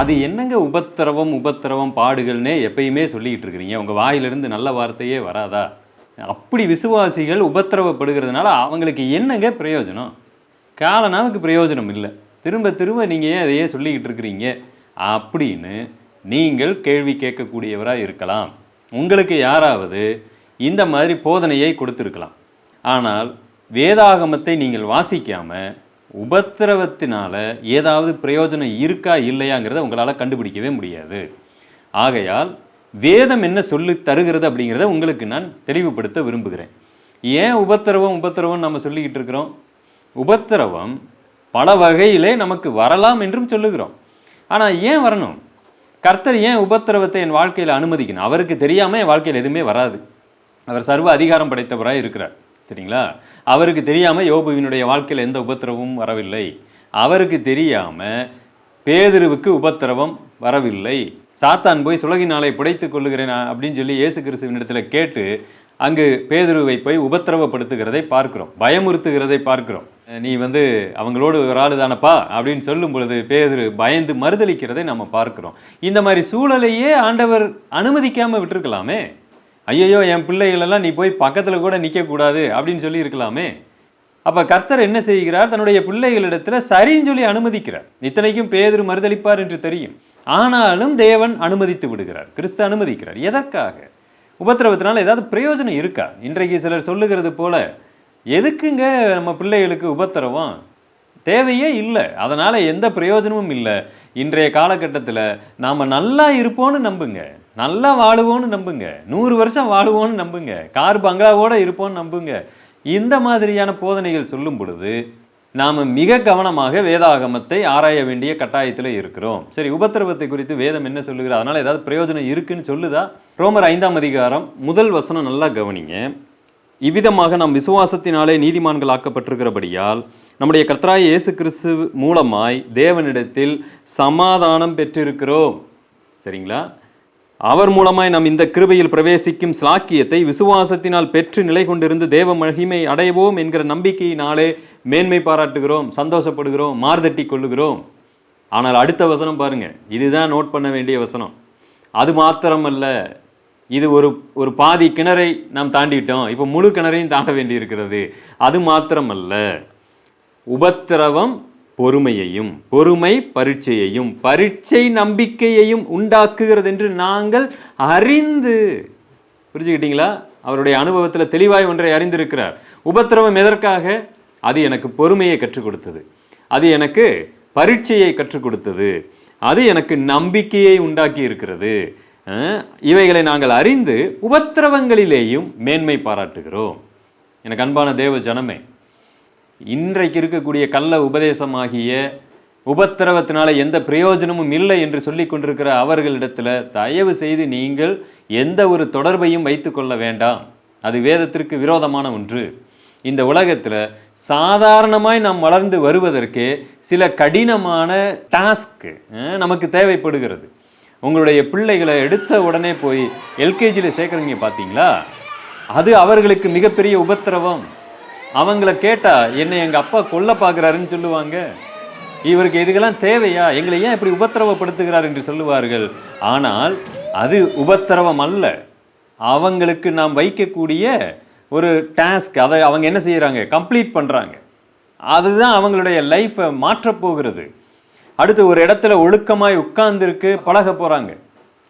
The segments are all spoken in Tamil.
அது என்னங்க உபத்திரவம் உபத்திரவம் பாடுகள்னே எப்பயுமே சொல்லிக்கிட்டு இருக்கிறீங்க? உங்கள் வாயிலிருந்து நல்ல வார்த்தையே வராதா? அப்படி விசுவாசிகள் உபத்திரவப்படுகிறதுனால அவங்களுக்கு என்னங்க பிரயோஜனம்? காலனாவுக்கு பிரயோஜனம் இல்லை. திரும்ப திரும்ப நீங்கள் ஏன் அதையே சொல்லிக்கிட்டு இருக்கிறீங்க? அப்படின்னு நீங்கள் கேள்வி கேட்கக்கூடியவராக இருக்கலாம். உங்களுக்கு யாராவது இந்த மாதிரி போதனையை கொடுத்துருக்கலாம். ஆனால் வேதாகமத்தை நீங்கள் வாசிக்காமல் உபத்திரவத்தினால் ஏதாவது பிரயோஜனம் இருக்கா இல்லையாங்கிறத உங்களால் கண்டுபிடிக்கவே முடியாது. ஆகையால் வேதம் என்ன சொல்லி தருகிறது அப்படிங்கிறத உங்களுக்கு நான் தெளிவுபடுத்த விரும்புகிறேன். ஏன் உபத்திரவம் உபத்திரவம் நம்ம சொல்லிக்கிட்டு இருக்கிறோம்? உபத்திரவம் பல வகையிலே நமக்கு வரலாம் என்றும் சொல்லுகிறோம். ஆனால் ஏன் வரணும்? கர்த்தர் ஏன் உபத்திரவத்தை என் வாழ்க்கையில் அனுமதிக்கணும்? அவருக்கு தெரியாமல் என் வாழ்க்கையில் எதுவுமே வராது. அவர் சர்வ அதிகாரம் படைத்தவராக இருக்கிறார். சரிங்களா? அவருக்கு தெரியாமல் யோபுவினுடைய வாழ்க்கையில் எந்த உபத்திரவமும் வரவில்லை. அவருக்கு தெரியாமல் பேதிருவுக்கு உபத்திரவம் வரவில்லை. சாத்தான் போய் சுலகினாலை புடைத்து கொள்ளுகிறேன் அப்படின்னு சொல்லி இயேசு கிறிஸ்துவினிடத்தில் கேட்டு அங்கு பேதுருவை போய் உபத்திரவப்படுத்துகிறதை பார்க்கிறோம். பயமுறுத்துகிறதை பார்க்கிறோம். நீ வந்து அவங்களோடு ஒரு ஆள் தானப்பா? அப்படின்னு சொல்லும் பொழுது பேதுரு பயந்து மறுதளிக்கிறதை நம்ம பார்க்கிறோம். இந்த மாதிரி சூழலையே ஆண்டவர் அனுமதிக்காமல் விட்டுருக்கலாமே. ஐயையோ என் பிள்ளைகளெல்லாம் நீ போய் பக்கத்தில் கூட நிற்கக்கூடாது அப்படின்னு சொல்லி இருக்கலாமே. அப்போ கர்த்தர் என்ன செய்கிறார்? தன்னுடைய பிள்ளைகளிடத்தில் சரின்னு சொல்லி அனுமதிக்கிறார். இத்தனைக்கும் பேதர் மறுதளிப்பார் என்று தெரியும். ஆனாலும் தேவன் அனுமதித்து விடுகிறார். கிறிஸ்து அனுமதிக்கிறார். எதற்காக? உபத்திரவத்தினால ஏதாவது பிரயோஜனம் இருக்கா? இன்றைக்கு சிலர் சொல்லுகிறது போல எதுக்குங்க நம்ம பிள்ளைகளுக்கு உபத்திரவம்? தேவையே இல்லை. அதனால் எந்த பிரயோஜனமும் இல்லை. இன்றைய காலகட்டத்தில் நாம் நல்லா இருப்போம்னு நம்புங்க. நல்லா வாழுவோன்னு நம்புங்க. நூறு வருஷம் வாழுவோன்னு நம்புங்க. கார் பங்களாவோடு இருப்போம்னு நம்புங்க. இந்த மாதிரியான போதனைகள் சொல்லும் பொழுது நாம் மிக கவனமாக வேதாகமத்தை ஆராய வேண்டிய கட்டாயத்தில் இருக்கிறோம். சரி உபத்திரவத்தை குறித்து வேதம் என்ன சொல்லுகிறது? அதனால் ஏதாவது பிரயோஜனம் இருக்குன்னு சொல்லுதா? ரோமர் ஐந்தாம் அதிகாரம் முதல் வசனம் நல்லா கவனிங்க. இவ்விதமாக நாம் விசுவாசத்தினாலே நீதிமான்கள் ஆக்கப்பட்டிருக்கிறபடியால் நம்முடைய கர்த்தராய இயேசு கிறிஸ்து மூலமாய் தேவனிடத்தில் சமாதானம் பெற்றிருக்கிறோம். சரிங்களா? அவர் மூலமாய் நாம் இந்த கிருபையில் பிரவேசிக்கும் ஸ்லாக்கியத்தை விசுவாசத்தினால் பெற்று நிலை கொண்டிருந்து தேவ மகிமை அடைவோம் என்கிற நம்பிக்கையினாலே மேன்மை பாராட்டுகிறோம் சந்தோஷப்படுகிறோம் மார்தட்டி கொள்ளுகிறோம். ஆனால் அடுத்த வசனம் பாருங்க. இதுதான் நோட் பண்ண வேண்டிய வசனம். அது மாத்திரமல்ல இது ஒரு ஒரு பாதி கிணறை நாம் தாண்டிட்டோம். இப்போ முழு கிணறையும் தாண்ட வேண்டி இருக்கிறது அது மாத்திரமல்ல. உபத்திரவம் பொறுமையையும் பொறுமை பரீட்சையையும் பரீட்சை நம்பிக்கையையும் உண்டாக்குகிறது என்று நாங்கள் அறிந்து புரிஞ்சுக்கிட்டீங்களா? அவருடைய அனுபவத்தில் தெளிவாய் ஒன்றை அறிந்திருக்கிறார். உபத்திரவம் எதற்காக? அது எனக்கு பொறுமையை கற்றுக் கொடுத்தது. அது எனக்கு பரீட்சையை கற்றுக் கொடுத்தது. அது எனக்கு நம்பிக்கையை உண்டாக்கி இருக்கிறது. இவைகளை நாங்கள் அறிந்து உபத்திரவங்களிலேயும் மேன்மை பாராட்டுகிறோம். எனக்கு அன்பான தேவ ஜனமே இன்றைக்கு இருக்கக்கூடிய கள்ள உபதேசமாகிய உபத்திரவத்தினால எந்த பிரயோஜனமும் இல்லை என்று சொல்லி கொண்டிருக்கிற அவர்களிடத்தில் தயவு செய்து நீங்கள் எந்த ஒரு தொடர்பையும் வைத்துக்கொள்ள வேண்டாம். அது வேதத்திற்கு விரோதமான ஒன்று. இந்த உலகத்தில் சாதாரணமாய் நாம் வளர்ந்து வருவதற்கு சில கடினமான டாஸ்க்கு நமக்கு தேவைப்படுகிறது. உங்களுடைய பிள்ளைகளை எடுத்த உடனே போய் எல்கேஜியில் சேர்க்குறீங்க பார்த்தீங்களா அது அவர்களுக்கு மிகப்பெரிய உபத்திரவம். அவங்கள கேட்டா என்னை எங்க அப்பா கொல்ல பார்க்குறாருன்னு சொல்லுவாங்க. இவருக்கு இதுக்கெல்லாம் தேவையா? எங்களை ஏன் இப்படி உபத்திரவப்படுத்துகிறார்? என்று சொல்லுவார்கள். ஆனால் அது உபத்திரவம் அல்ல. அவங்களுக்கு நாம் வைக்கக்கூடிய ஒரு டாஸ்க் அதை அவங்க என்ன செய்கிறாங்க கம்ப்ளீட் பண்ணுறாங்க அதுதான் அவங்களுடைய லைஃப்பை மாற்றப்போகிறது அடுத்து ஒரு இடத்துல ஒழுக்கமாய் உட்கார்ந்துருக்கு பழக போகிறாங்க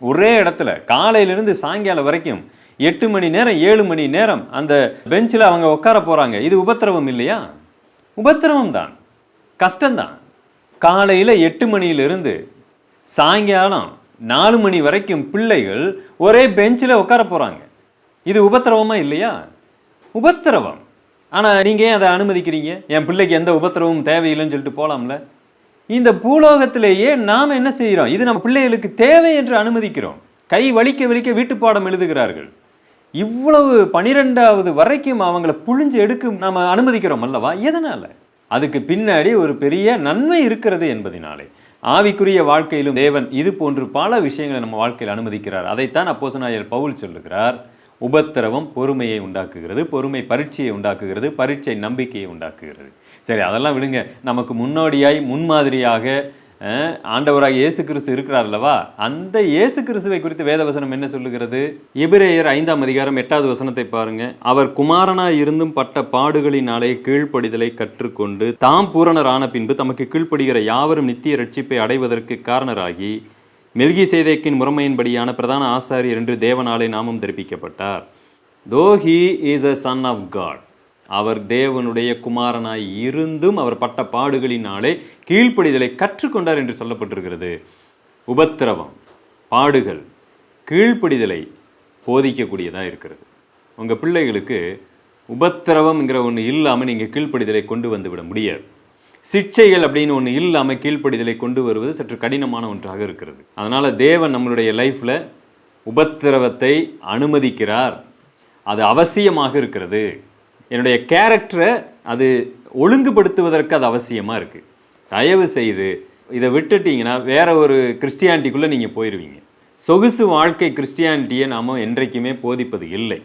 ஒரே இடத்துல காலையிலேருந்து சாயங்காலம் வரைக்கும் எட்டு மணி நேரம் ஏழு மணி நேரம் அந்த பெஞ்சில் அவங்க உட்கார போகிறாங்க இது உபத்திரவம் இல்லையா? உபத்திரவம் தான். கஷ்டம்தான். காலையில் எட்டு மணியிலிருந்து சாயங்காலம் நாலு மணி வரைக்கும் பிள்ளைகள் ஒரே பெஞ்சில் உட்கார போகிறாங்க இது உபத்திரவமா இல்லையா? உபத்திரவம். ஆனால் நீங்கள் ஏன் அதை அனுமதிக்கிறீங்க? என் பிள்ளைக்கு எந்த உபத்திரவமும் தேவையில்லைன்னு சொல்லிட்டு போகலாம்ல இந்த பூலோகத்திலேயே நாம் என்ன செய்கிறோம் இது நம்ம பிள்ளைகளுக்கு தேவை என்று அனுமதிக்கிறோம். கை வலிக்க வலிக்க வீட்டு பாடம் எழுதுகிறார்கள். இவ்வளவு பனிரெண்டாவது வரைக்கும் அவங்கள புழிஞ்சு எடுக்க நாம் அனுமதிக்கிறோம் அல்லவா? எதனால? அதுக்கு பின்னாடி ஒரு பெரிய நன்மை இருக்கிறது என்பதினாலே. ஆவிக்குரிய வாழ்க்கையிலும் தேவன் இது போன்று பல விஷயங்களை நம்ம வாழ்க்கையில் அனுமதிக்கிறார். அதைத்தான் அப்போசனாயர் பவுல் சொல்லுகிறார். உபத்திரவம் பொறுமையை உண்டாக்குகிறது பொறுமை பரீட்சையை உண்டாக்குகிறது பரீட்சை நம்பிக்கையை உண்டாக்குகிறது. சரி அதெல்லாம் விடுங்க. நமக்கு முன்னோடியாய் முன்மாதிரியாக ஆண்டவராக இயேசு கிறிஸ்து இருக்கிறார் அல்லவா? அந்த இயேசு கிறிஸ்துவை குறித்து வேதவசனம் என்ன சொல்லுகிறது? எபிரேயர் ஐந்தாம் அதிகாரம் எட்டாவது வசனத்தை பாருங்க. அவர் குமாரனா இருந்தும் பட்ட பாடுகளினாலே கீழ்ப்படிதலை கற்றுக்கொண்டு தாம் பூரணர் ஆன பின்பு தமக்கு கீழ்ப்படுகிற யாவரும் நித்திய ரட்சிப்பை அடைவதற்கு காரணராகி மெல்கி சேதேக்கின் முறைமையின்படியான பிரதான ஆசாரியர் என்று தேவனாலே நாமம் தெரிவிக்கப்பட்டார். Though he is a son of God அவர் தேவனுடைய குமாரனாய் இருந்தும் அவர் பட்ட பாடுகளினாலே கீழ்ப்படிதலை கற்றுக்கொண்டார் என்று சொல்லப்பட்டிருக்கிறது. உபத்திரவம் பாடுகள் கீழ்ப்படிதலை போதிக்கக்கூடியதாக இருக்கிறது. உங்கள் பிள்ளைகளுக்கு உபத்திரவம்ங்கிற ஒன்று இல்லாமல் நீங்கள் கீழ்ப்படிதலை கொண்டு வந்து விட முடியாது. சிக்ஷைகள் அப்படின்னு ஒன்று இல்லாமல் கீழ்ப்படிதலை கொண்டு வருவது சற்று கடினமான ஒன்றாக இருக்கிறது. அதனால் தேவன் நம்மளுடைய லைஃப்பில் உபத்திரவத்தை அனுமதிக்கிறார். அது அவசியமாக இருக்கிறது. என்னுடைய கேரக்டரை அது ஒழுங்குபடுத்துவதற்கு அது அவசியமாக இருக்குது தயவு செய்து இதை விட்டுட்டிங்கன்னா வேறு ஒரு கிறிஸ்டியானிட்டிக்குள்ளே நீங்கள் போயிடுவீங்க சொகுசு வாழ்க்கை கிறிஸ்டியானிட்டியை நாம் என்றைக்குமே போதிப்பது இல்லை.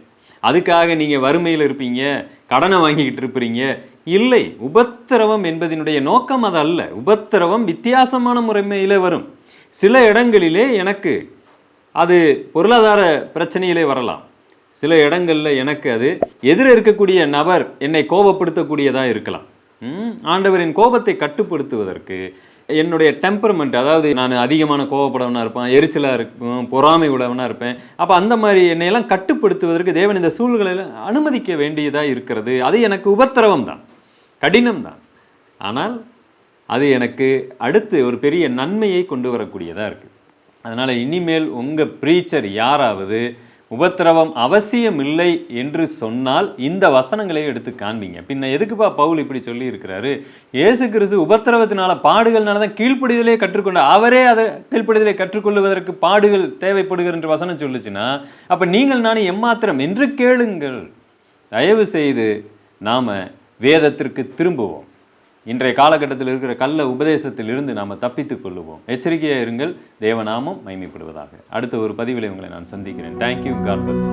அதுக்காக நீங்கள் வறுமையில் இருப்பீங்க கடனை வாங்கிக்கிட்டு இருப்பீங்க. இல்லை உபத்திரவம் என்பதனுடைய நோக்கம் அது அல்ல. உபத்திரவம் வித்தியாசமான முறைமையிலே வரும். சில இடங்களிலே எனக்கு அது பொருளாதார பிரச்சனையிலே வரலாம். சில இடங்களில் எனக்கு அது எதிர இருக்கக்கூடிய நபர் என்னை கோபப்படுத்தக்கூடியதாக இருக்கலாம். ஆண்டவரின் கோபத்தை கட்டுப்படுத்துவதற்கு என்னுடைய டெம்பரமெண்ட் அதாவது நான் அதிகமான கோவப்படவனா இருப்பேன் எரிச்சலாக இருக்கும் பொறாமை உள்ளவனாக இருப்பேன். அப்போ அந்த மாதிரி என்னையெல்லாம் கட்டுப்படுத்துவதற்கு தேவன் இந்த சூழ்நிலையில் அனுமதிக்க வேண்டியதாக இருக்கிறது. அது எனக்கு உபத்திரவம் தான் கடினம் தான் ஆனால் அது எனக்கு அடுத்து ஒரு பெரிய நன்மையை கொண்டு வரக்கூடியதாக இருக்குது அதனால் இனிமேல் உங்கள் ப்ரீச்சர் யாராவது உபத்திரவம் அவசியம் இல்லை என்று சொன்னால் இந்த வசனங்களை எடுத்து காண்பீங்க. பின்ன எதுக்குப்பா பவுல் இப்படி சொல்லி இருக்கிறாரு இயேசு கிறிஸ்து உபத்திரவத்தினால பாடுகள்னால தான் கீழ்ப்படிதலே கற்றுக்கொண்ட அவரே அதை கீழ்ப்படிதலை கற்றுக்கொள்வதற்கு பாடுகள் தேவைப்படுகிற என்று வசனம் சொல்லுச்சுன்னா அப்போ நீங்கள் நானும் எம்மாத்திரம்? என்று கேளுங்கள். தயவு செய்து நாம் வேதத்திற்கு திரும்புவோம். இன்றைய காலகட்டத்தில் இருக்கிற கள்ள உபதேசத்தில் இருந்து நாம் தப்பித்துக் கொள்ளுவோம். எச்சரிக்கையாக இருங்கள். தேவநாமம் மைமைப்படுவதாக அடுத்த ஒரு பதிவில் உங்களை நான் சந்திக்கிறேன். Thank you God bus